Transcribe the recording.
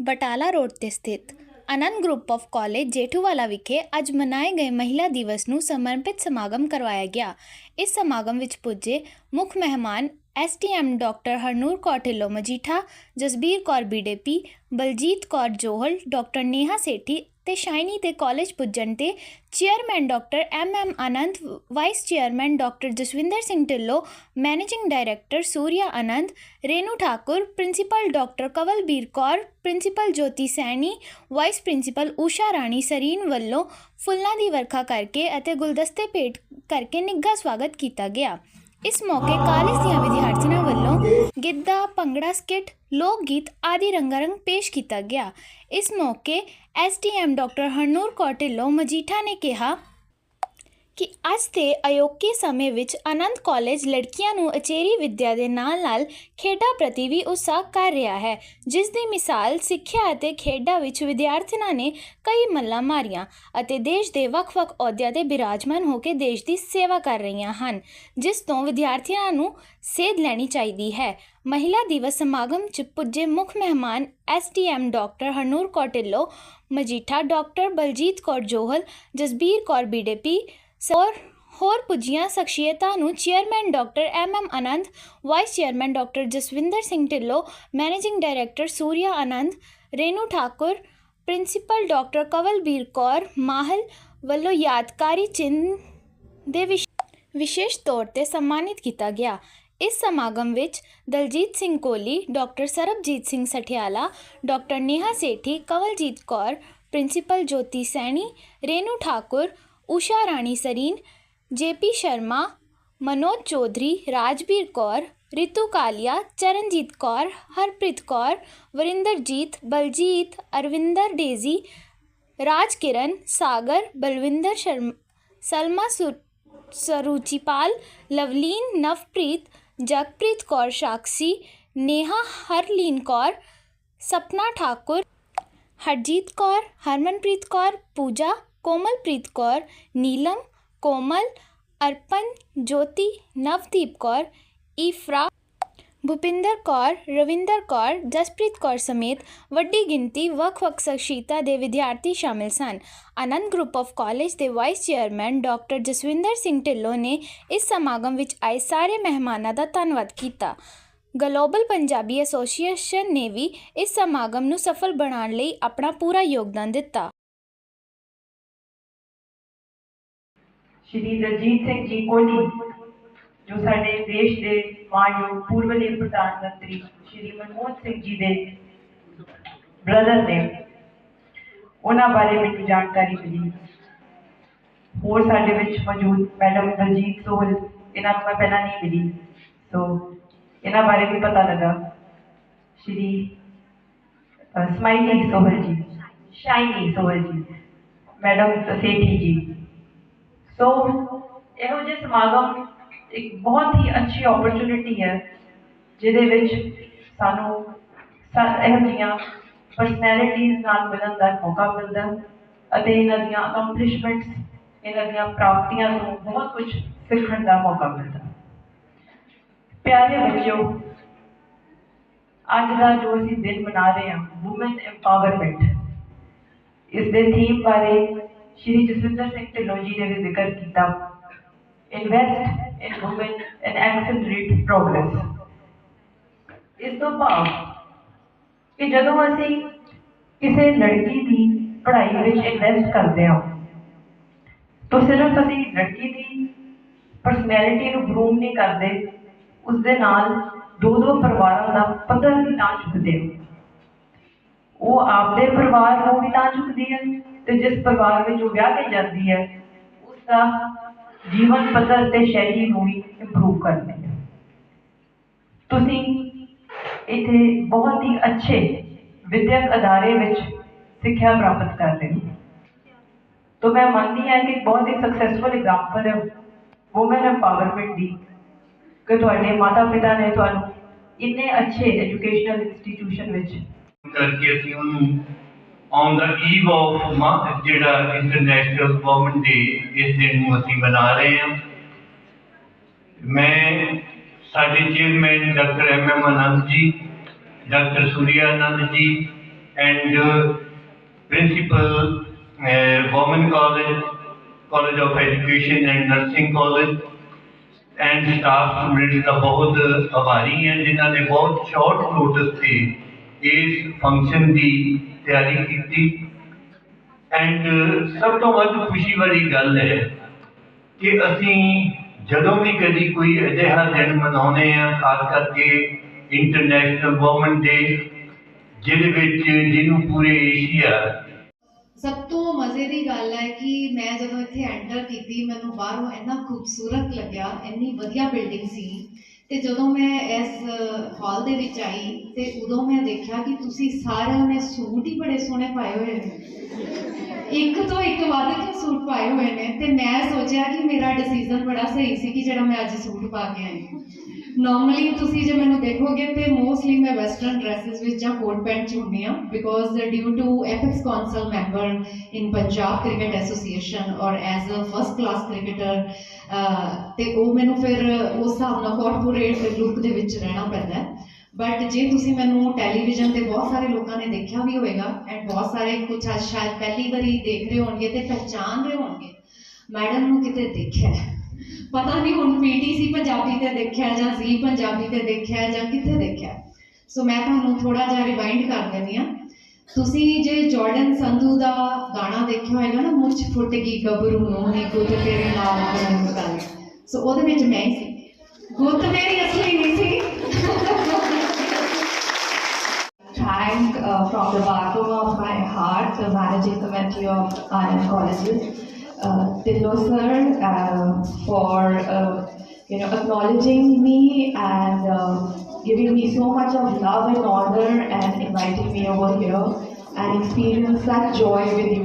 Batala road ਤੇ ਸਥਿਤ Anand group of college Jethuwala ਵਿਖੇ ਅੱਜ ਮਨਾਏ ਗਏ ਮਹਿਲਾ ਦਿਵਸ ਨੂੰ ਸਮਰਪਿਤ ਸਮਾਗਮ ਕਰਵਾਇਆ ਗਿਆ ਇਸ ਸਮਾਗਮ ਵਿੱਚ ਪੁੱਜੇ ਮੁੱਖ ਮਹਿਮਾਨ STM doctor Harnoor Kaur Dhillon Majitha Jasbir Kaur BDP Baljit Kaur Johal doctor Neha Sethi ਤੇ ਸ਼ਾਇਨੀ ਦੇ ਕਾਲਜ ਪੁੱਜਣ ਤੇ chairman doctor M M Anand, vice chairman doctor Jaswinder Singh Dhillon, managing director Surya Anand, Renu Thakur, principal doctor Kawalbir Kaur, principal Jyoti Saini, vice principal Usha Rani Sareen ਵੱਲੋਂ ਫੁੱਲਾਂ ਦੀ ਵਰਖਾ ਕਰਕੇ ਅਤੇ ਗੁਲਦਸਤੇ ਭੇਟ ਕਰਕੇ ਨਿੱਘਾ ਸਵਾਗਤ ਕੀਤਾ ਗਿਆ। ਇਸ ਮੌਕੇ ਕਾਲਜ ਦੀਆਂ ਵਿਦਿਆਰਥੀਆਂ ਵੱਲੋਂ ਗਿੱਧਾ, ਭੰਗੜਾ, ਸਕਿੱਟ ਲੋਕ ਗੀਤ ਆਦਿ ਰੰਗਾਰੰਗ ਪੇਸ਼ ਕੀਤਾ ਗਿਆ। ਇਸ ਮੌਕੇ ਐਸਟੀਐਮ ਡਾਕਟਰ ਹਰਨੂਰ ਕੌਰ ਢਿੱਲੋਂ ਮਜੀਠਾ ਨੇ ਕਿਹਾ ਕਿ ਅੱਜ ਦੇ ਅਯੋਕੇ ਸਮੇਂ ਵਿੱਚ ਆਨੰਦ ਕਾਲਜ ਲੜਕੀਆਂ ਨੂੰ ਅਚੇਰੀ ਵਿੱਦਿਆ ਦੇ ਨਾਲ-ਨਾਲ ਖੇਡਾਂ ਪ੍ਰਤੀ ਵੀ ਉਤਸ਼ਾਹ ਕਰ ਰਿਹਾ ਹੈ, ਜਿਸ ਦੀ ਮਿਸਾਲ ਸਿੱਖਿਆ ਅਤੇ ਖੇਡਾਂ ਵਿੱਚ ਵਿਦਿਆਰਥੀਆਂ ਨੇ ਕਈ ਮੱਲਾਂ ਮਾਰੀਆਂ ਅਤੇ ਦੇਸ਼ ਦੇ ਵੱਖ-ਵੱਖ ਅਹੁਦਿਆਂ ਤੇ ਬਿਰਾਜਮਾਨ ਹੋ ਕੇ ਦੇਸ਼ ਦੀ ਸੇਵਾ ਕਰ ਰਹੀਆਂ ਹਨ, ਜਿਸ ਤੋਂ ਵਿਦਿਆਰਥੀਆਂ ਨੂੰ ਸੇਧ ਲੈਣੀ ਚਾਹੀਦੀ ਹੈ। ਮਹਿਲਾ ਦਿਵਸ ਸਮਾਗਮ 'ਚ ਪੁੱਜੇ ਮੁੱਖ ਮਹਿਮਾਨ STM doctor Harnoor Kaur Dhillon Majitha doctor Baljit Kaur Johal, Jasbir Kaur BDP ਔਰ ਹੋਰ ਪੁੱਜੀਆਂ ਸ਼ਖਸੀਅਤਾਂ ਨੂੰ chairman doctor M M Anand, vice chairman doctor Jaswinder Singh Dhillon, managing director Surya Anand, Renu Thakur, principal doctor Kawalbir Kaur Mahal ਵੱਲੋਂ ਯਾਦਕਾਰੀ ਚਿੰਨ੍ਹ ਦੇ ਵਿਸ਼- ਵਿਸ਼ੇਸ਼ ਤੌਰ ਤੇ ਸਨਮਾਨਿਤ ਕੀਤਾ ਗਿਆ। ਇਸ ਸਮਾਗਮ ਵਿੱਚ Daljit Singh Koli doctor Sarabjit Singh Sathiala, doctor Neha Sethi, Kawaljit Kaur, principal Jyoti Saini, Renu Thakur Usha Rani Sareen, J P Sharma, Manoj Chaudhary, Rajbir Kaur, Ritu Kalia, Charanjit Kaur, Harpreet Kaur, Varinderjit, Baljit, Arvinder Daisy Raj Kiran Sagar, Balwinder Sharma, Salma Saruchipal, Lovleen, Navpreet, Jagpreet Kaur Sakshi, Neha Harleen Kaur, Sapna Thakur, Harjit Kaur, Harmanpreet Kaur, पूजा ਕੋਮਲਪ੍ਰੀਤ ਕੌਰ, ਨੀਲਮ, ਕੋਮਲ, ਅਰਪਨ, ਜੋਤੀ, ਨਵਦੀਪ ਕੌਰ, ਈਫਰਾ, ਭੁਪਿੰਦਰ ਕੌਰ, ਰਵਿੰਦਰ ਕੌਰ, ਜਸਪ੍ਰੀਤ ਕੌਰ ਸਮੇਤ ਵੱਡੀ ਗਿਣਤੀ ਵੱਖ-ਵੱਖ ਸ਼ਖਸੀਅਤਾਂ ਦੇ ਵਿਦਿਆਰਥੀ ਸ਼ਾਮਿਲ ਸਨ। Anand group of college ਦੇ vice chairman doctor Jaswinder Singh Dhillon ਨੇ ਇਸ ਸਮਾਗਮ ਵਿੱਚ ਆਏ ਸਾਰੇ ਮਹਿਮਾਨਾਂ ਦਾ ਧੰਨਵਾਦ ਕੀਤਾ। ਗਲੋਬਲ ਪੰਜਾਬੀ ਐਸੋਸੀਏਸ਼ਨ ਨੇ ਵੀ ਇਸ ਸਮਾਗਮ ਨੂੰ ਸਫਲ ਬਣਾਉਣ ਲਈ ਆਪਣਾ ਪੂਰਾ ਯੋਗਦਾਨ ਦਿੱਤਾ। ਸ਼੍ਰੀ ਦਲਜੀਤ ਸਿੰਘ ਜੀ ਕੋਹਲੀ ਜੋ ਸਾਡੇ ਦੇਸ਼ ਦੇ ਮਾਨਯੋਗ ਪੂਰਵਲੇ ਪ੍ਰਧਾਨ ਮੰਤਰੀ ਸ਼੍ਰੀ ਮਨਮੋਹਨ ਸਿੰਘ ਜੀ ਦੇ ਬ੍ਰਦਰ ਨੇ ਉਹਨਾਂ ਬਾਰੇ ਮੈਨੂੰ ਜਾਣਕਾਰੀ ਮਿਲੀ। ਹੋਰ ਸਾਡੇ ਵਿੱਚ ਮੌਜੂਦ ਮੈਡਮ ਦਲਜੀਤ ਸੋਹਲ ਇਹਨਾਂ ਨੂੰ ਮੈਂ ਪਹਿਲਾਂ ਨਹੀਂ ਮਿਲੀ ਸੋ ਇਹਨਾਂ ਬਾਰੇ ਵੀ ਪਤਾ ਲੱਗਾ। ਸ਼੍ਰੀ ਅ, ਸਮਾਈਲੀ ਸੋਹਲ ਜੀ ਸ਼ਾਈਨੀ ਸੋਹਲ ਜੀ ਮੈਡਮ ਸੇਠੀ ਜੀ। ਸੋ ਇਹੋ ਜਿਹੇ ਸਮਾਗਮ ਇੱਕ ਬਹੁਤ ਹੀ ਅੱਛੀ ਓਪਰਚੁਨਿਟੀ ਹੈ, ਜਿਹਦੇ ਵਿੱਚ ਸਾਨੂੰ ਇਹੋ ਜਿਹੀਆਂ ਪਰਸਨੈਲਿਟੀਜ਼ ਨਾਲ ਮਿਲਣ ਦਾ ਮੌਕਾ ਮਿਲਦਾ ਅਤੇ ਇਹਨਾਂ ਦੀਆਂ ਅਕੰਪਲਿਸ਼ਮੈਂਟਸ ਇਹਨਾਂ ਦੀਆਂ ਪ੍ਰਾਪਤੀਆਂ ਤੋਂ ਬਹੁਤ ਕੁਝ ਸਿੱਖਣ ਦਾ ਮੌਕਾ ਮਿਲਦਾ ਪਿਆਰੇ ਬੱਚਿਓ, ਅੱਜ ਦਾ ਜੋ ਅਸੀਂ ਦਿਨ ਮਨਾ ਰਹੇ ਹਾਂ ਔਮਨ ਐਮਪਾਵਰਮੈਂਟ ਇਸ ਦੇ ਥੀਮ ਬਾਰੇ ਸ਼੍ਰੀ ਜਸਵਿੰਦਰ ਸਿੰਘ ਢਿੱਲੋਂ ਜੀ ਨੇ ਵੀ ਜ਼ਿਕਰ ਕੀਤਾ। Invest in women and accelerate progress ਇਸ ਤੋਂ ਭਾਵ ਕਿ ਜਦੋਂ ਅਸੀਂ ਕਿਸੇ ਲੜਕੀ ਦੀ ਪੜ੍ਹਾਈ ਵਿੱਚ ਇਨਵੈਸਟ ਕਰਦੇ ਹਾਂ, ਤਾਂ ਸਿਰਫ ਅਸੀਂ ਲੜਕੀ ਦੀ ਪਰਸਨੈਲਿਟੀ ਨੂੰ ਗਰੂਮ ਨਹੀਂ ਕਰਦੇ ਉਸ ਦੇ ਨਾਲ ਦੋ ਦੋ ਪਰਿਵਾਰਾਂ ਦਾ ਪੱਧਰ ਵੀ ਤਾਂ ਚੁੱਕਦੇ ਹਾਂ। ਉਹ ਆਪਦੇ ਪਰਿਵਾਰ ਨੂੰ ਵੀ ਤਾਂ ਚੁੱਕਦੀ ਹੈ ਤੇ ਜਿਸ ਪਰਿਵਾਰ ਵਿੱਚ ਉਹ ਵਿਆਹ ਕੇ ਜਾਂਦੀ ਹੈ ਉਸ ਦਾ ਜੀਵਨ ਪੱਧਰ ਤੇ ਸ਼ੈਲੀ ਨੂੰ ਵੀ ਇੰਪਰੂਵ ਕਰਦੀ ਹੈ। ਤੁਸੀਂ ਇੱਥੇ ਬਹੁਤ ਹੀ ਅੱਛੇ ਵਿਦਿਅਕ ਅਦਾਰੇ ਵਿੱਚ ਸਿੱਖਿਆ ਪ੍ਰਾਪਤ ਕਰ ਰਹੇ ਹੋ। ਤਾਂ ਮੈਂ ਮੰਨਦੀ ਹਾਂ ਕਿ ਬਹੁਤ ਹੀ ਸਕਸੈਸਫੁਲ ਐਗਜ਼ਾਮਪਲ ਹੈ ਔਮਨ ਐਮਪਾਵਰਮੈਂਟ ਦੀ, ਕਿ ਤੁਹਾਡੇ ਮਾਤਾ ਪਿਤਾ ਨੇ ਤੁਹਾਨੂੰ ਇੰਨੇ ਅੱਛੇ ਐਜੂਕੇਸ਼ਨਲ ਇੰਸਟੀਟਿਊਸ਼ਨ ਵਿੱਚ ਕਰਕੇ ਔਨ ਦਾ ਈਵ ਆਫ ਜਿਹੜਾ ਇੰਟਰਨੈਸ਼ਨਲ ਵੂਮਨ ਡੇ ਇਸ ਦਿਨ ਨੂੰ ਅਸੀਂ ਮਨਾ ਰਹੇ ਹਾਂ। ਮੈਂ ਸਾਡੇ chairman doctor M M Anand ji doctor Surya Anand ji and principal principal, uh, Women of education and nursing and and staff students ਦਾ ਬਹੁਤ ਆਭਾਰੀ ਹਾਂ ਜਿਨ੍ਹਾਂ ਨੇ ਬਹੁਤ ਸ਼ਾਰਟ ਨੋਟਿਸ ਤੇ ਇਸ ਫੰਕਸ਼ਨ ਦੀ ਤਿਆਰੀ ਕੀਤੀ। ਐਂਡ ਸਭ ਤੋਂ ਵੱਧ ਖੁਸ਼ੀ ਵਾਲੀ ਗੱਲ ਹੈ ਕਿ ਅਸੀਂ ਜਦੋਂ ਵੀ ਕਦੀ ਕੋਈ ਅਜਿਹਾ ਦਿਨ ਮਨਾਉਂਦੇ ਆ ਖਾਸ ਕਰਕੇ ਇੰਟਰਨੈਸ਼ਨਲ ਵੂਮਨ ਡੇ ਜਿਹਦੇ ਵਿੱਚ ਜਿਹਨੂੰ ਪੂਰੇ ਏਸ਼ੀਆ ਸਭ ਤੋਂ ਮਜ਼ੇ ਦੀ ਗੱਲ ਹੈ ਕਿ ਮੈਂ ਜਦੋਂ ਇੱਥੇ ਐਂਟਰ ਕੀਤੀ, ਮੈਨੂੰ ਬਾਹਰੋਂ ਇੰਨਾ ਖੂਬਸੂਰਤ ਲੱਗਿਆ, ਇੰਨੀ ਵਧੀਆ ਬਿਲਡਿੰਗ ਸੀ। ਤੇ ਜਦੋਂ ਮੈਂ ਇਸ ਹਾਲ ਦੇ ਵਿੱਚ ਆਈ ਤੇ ਉਦੋਂ ਮੈਂ ਦੇਖਿਆ ਕਿ ਤੁਸੀਂ ਸਾਰਿਆਂ ਨੇ ਸੂਟ ਹੀ ਬੜੇ ਸੋਹਣੇ ਪਾਏ ਹੋਏ ਨੇ। ਇੱਕ ਤੋਂ ਇੱਕ ਵੱਧ ਕੇ ਸੂਟ ਪਾਏ ਹੋਏ ਨੇ ਤੇ ਮੈਂ ਸੋਚਿਆ ਕਿ ਮੇਰਾ ਡਿਸੀਜਨ ਬੜਾ ਸਹੀ ਸੀ ਕਿ ਜਿਹੜਾ ਮੈਂ ਅੱਜ ਸੂਟ ਪਾ ਕੇ ਆਈ। ਨਾਰਮਲੀ ਤੁਸੀਂ ਜੇ ਮੈਨੂੰ ਦੇਖੋਗੇ ਤੇ ਮੋਸਟਲੀ ਮੈਂ ਵੈਸਟਰਨ ਡਰੈਸਸ ਵਿੱਚ ਜਾਂ ਕੋਟ ਪੈਂਟ ਚ ਹੁੰਦੀ ਹਾਂ because due to apex council member in Punjab cricket association ਔਰ as a first class cricketer ਤੇ ਉਹ ਮੈਨੂੰ ਫਿਰ ਉਸ ਹਿਸਾਬ ਨਾਲ ਕਾਰਪੋਰੇਟ ਲੁੱਕ ਦੇ ਵਿੱਚ ਰਹਿਣਾ ਪੈਂਦਾ ਹੈ। ਬਟ ਜੇ ਤੁਸੀਂ ਮੈਨੂੰ ਟੈਲੀਵਿਜ਼ਨ ਤੇ ਬਹੁਤ ਸਾਰੇ ਲੋਕਾਂ ਨੇ ਦੇਖਿਆ ਵੀ ਹੋਵੇਗਾ ਐਂਡ ਬਹੁਤ ਸਾਰੇ ਕੁਝ ਅੱਜ ਸ਼ਾਇਦ ਪਹਿਲੀ ਵਾਰੀ ਦੇਖ ਰਹੇ ਹੋਣਗੇ ਤੇ ਪਹਿਚਾਨ ਰਹੇ ਹੋਣਗੇ, ਮੈਡਮ ਨੂੰ ਕਿਤੇ ਦੇਖਿਆ ਪਤਾ ਨਹੀਂ ਹੁਣ ਪੀਟੀਸੀ ਪੰਜਾਬੀ ਤੇ ਦੇਖਿਆ ਜਾਂ ਜ਼ੀ ਪੰਜਾਬੀ ਤੇ ਦੇਖਿਆ ਜਾਂ ਕਿੱਥੇ ਦੇਖਿਆ। ਸੋ ਮੈਂ ਤੁਹਾਨੂੰ ਥੋੜਾ ਜਿਹਾ ਰਿਵਾਈਂਡ ਕਰ ਦਿੰਦੀ ਆ ਤੁਸੀਂ ਜੇ ਜਾਰਡਨ ਸੰਧੂ ਦਾ ਗਾਣਾ ਦੇਖਿਆ ਹੋਏਗਾ ਨਾ ਮੁੱਛ ਫੁੱਟ ਗਈ ਗੱਭਰੂ ਨੂੰ ਨੀ ਗੁੱਤ ਤੇਰੇ ਨਾਲ ਕਰਨ ਕਰ ਸੋ ਉਹਦੇ ਵਿੱਚ ਮੈਂ ਹੀ ਸੀ। ਗੁੱਤ ਮੇਰੀ ਅਸਲੀ ਨਹੀਂ ਸੀ। Thank uh, from the bottom of my heart the managing committee of IIM colleges, uh, Tillo sir, uh, for uh, you know acknowledging me and uh, giving me so much of love and honor and inviting me over here and experience that joy with you.